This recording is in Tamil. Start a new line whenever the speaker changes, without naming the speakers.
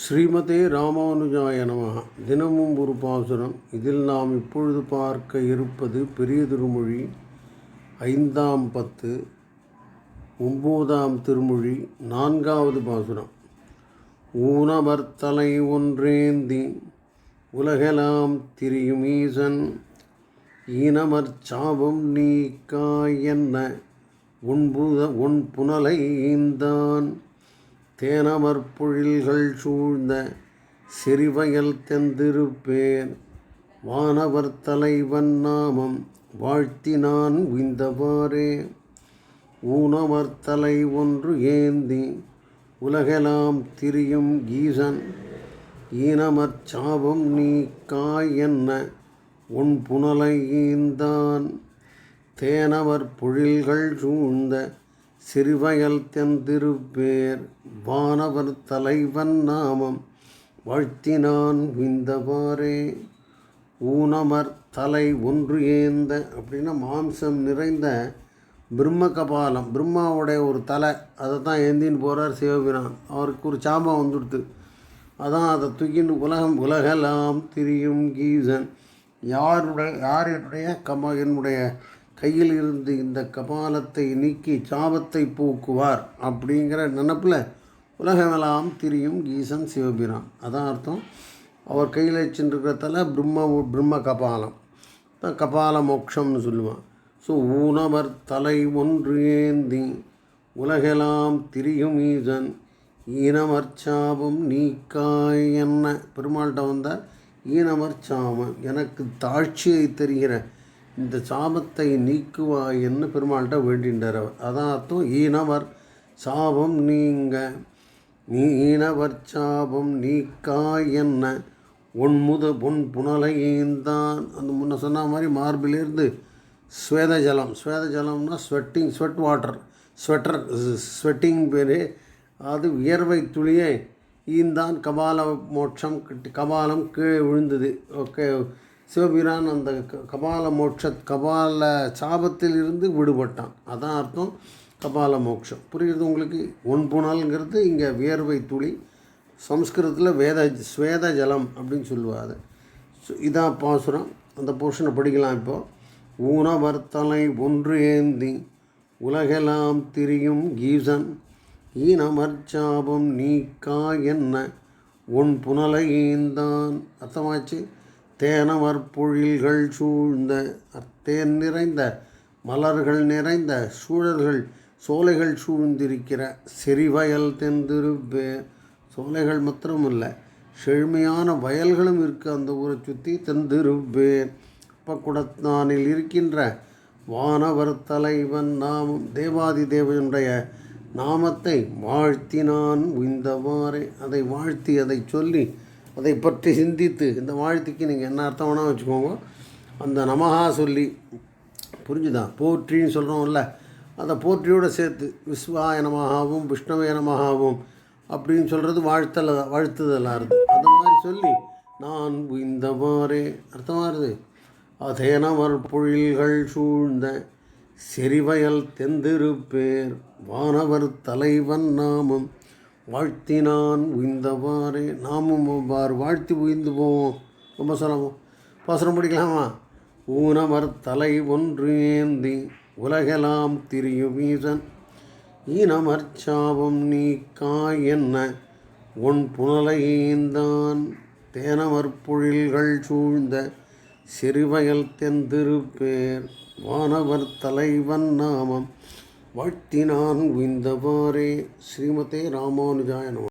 ஸ்ரீமதே ராமானுஜாய நமः. தினமும் ஒரு பாசுரம். இதில் நாம் இப்பொழுது பார்க்க இருப்பது பெரிய திருமொழி ஐந்தாம் பத்து ஒம்போதாம் திருமொழி நான்காவது பாசுரம். ஊனமர்த்தலை ஒன்றேந்தி உலகெலாம் திரியும் ஈசன் ஈனமற் சாபம் நீக்காயென்ன உன்புத உன் புனலை ஈந்தான். தேனமற்பொழில்கள் சூழ்ந்த செறிவயல் தெந்திருப்பேன். வானவர் தலைவன் நாமம் வாழ்த்தினான் உய்ந்தவாறே. ஊனவர் தலை ஒன்று ஏந்தி உலகெலாம் திரியும் ஈசன் ஈனமற் சாபம் நீக்காய் என்ன உன் புனலை ஈந்தான். தேனவர் பொழில்கள் சூழ்ந்த சிறுவயல் தெந்திருப்பேர். வானவர் தலைவன் நாமம். வாழ்த்தினான் விந்தவாறே. ஊனமர் தலை ஒன்று ஏந்த அப்படின்னா மாம்சம் நிறைந்த பிரம்ம கபாலம் பிரம்மாவுடைய ஒரு தலை அதை தான் ஏந்தின்னு போகிறார் சிவபிரான். அவருக்கு ஒரு சாபம் வந்துடுது. அதான் அதை தூக்கின்னு உலகம் உலகெல்லாம் திரியும் கீசன் யாருடைய யாருடைய கம என்னுடைய கையில் இருந்து இந்த கபாலத்தை நீக்கி சாபத்தை போக்குவார் அப்படிங்கிற நினப்பில் உலகமெல்லாம் திரியும் ஈசன் சிவபிரான். அதான் அர்த்தம். அவர் கையில் வச்சுருக்கிறதால பிரம்ம பிரம்ம கபாலம். தான் கபால மோட்சம்னு சொல்லுவான். ஸோ ஊனவர் தலை ஒன்று ஏந்தி உலகெல்லாம் திரியும் ஈசன் ஈனமர் சாபம் நீக்காய் என்ன? பெருமாள்கிட்ட வந்தால் ஈனமர் சாபம் எனக்கு தாழ்ச்சியை தெரிகிற இந்த சாபத்தை நீக்குவாயின்னு பெருமாள்கிட்ட வேண்டின்றார் அவர். அதான் அர்த்தம். ஈனவர் சாபம் நீங்க நீ ஈனவர் சாபம் நீக்கா என்ன? ஒன்முத பொன் புனலை ஈந்தான். அந்த முன்ன சொன்ன மாதிரி மார்பிலிருந்து ஸ்வேத ஜலம் ஸ்வேத ஜலம்னா sweating sweat water sweater sweating பேர் அது வியர்வை துளியை ஈந்தான். கபால மோட்சம் கபாலம் கீழே விழுந்தது. ஓகே சிவபிரான் அந்த கபால மோட்ச கபால சாபத்தில் இருந்து விடுபட்டான். அதான் அர்த்தம் கபால மோட்சம். புரியுது உங்களுக்கு? ஒன்புணல்ங்கிறது இங்கே வியர்வை துளி சம்ஸ்கிருதத்தில் வேத ஸ்வேத ஜலம் அப்படின்னு சொல்லுவார். இதான் பாசுரம். அந்த போர்ஷனை படிக்கலாம் இப்போது ஊனவர்த்தலை ஒன்று ஏந்தி உலகெல்லாம் திரியும் கீசன் ஈனமர்ச்சாபம் நீக்கா என்ன? உன் புனலை ஈந்தான் அர்த்தமாச்சு? தேனவர் பொழில்கள் சூழ்ந்த அத்தேன் நிறைந்த மலர்கள் நிறைந்த சூழல்கள் சோலைகள் சூழ்ந்திருக்கிற செறிவயல் தெந்திருப்பே சோலைகள் மாத்திரமில்லை செழுமையான வயல்களும் இருக்குது அந்த ஊரை சுற்றி தெந்திருப்பேன் அப்பக்குடத்தானில் இருக்கின்ற வானவர் தலைவன் நாமம் தேவாதி தேவனுடைய நாமத்தை வாழ்த்தினான் உய்ந்தவாறே. அதை வாழ்த்தி அதை சொல்லி அதை பற்றி சிந்தித்து இந்த வாழ்த்துக்கு நீங்கள் என்ன அர்த்தம் வேணால் வச்சுக்கோங்க. அந்த நமகா சொல்லி புரிஞ்சுதான் போற்றின்னு சொல்கிறோம்ல அந்த போற்றியோடு சேர்த்து விஸ்வாய நமகாவும் விஷ்ணவே நமகாவும் அப்படின்னு சொல்கிறது வாழ்த்தல வாழ்த்துதலாக இருக்குது அந்த மாதிரி சொல்லி நான் இந்த மாதிரி அர்த்தமாக அர்த்தமாகுது அதேனவர் பொழில்கள் சூழ்ந்த செறிவயல் தெந்திருப்பேர். வானவர் தலைவன் நாமம். வாழ்த்தினான் உய்ந்தவாறே. நாமும் அவ்வாறு வாழ்த்தி உயிர்ந்து போவோம் ரொம்ப சொல்லவும் பாசனம் படிக்கலாமா? ஊனவர் தலை ஒன்று ஏந்தி உலகெல்லாம் திரியும் ஈனமர் சாபம் நீக்கா என்ன? உன் புனலகீந்தான் தேனமர் பொழில்கள் சூழ்ந்த சிறுவயல் தெந்திருப்பேர். வானவர் தலைவன் நாமம் வாழ்த்தினான் உய்ந்தவாறே. ஸ்ரீமதே ராமானுஜாய நம.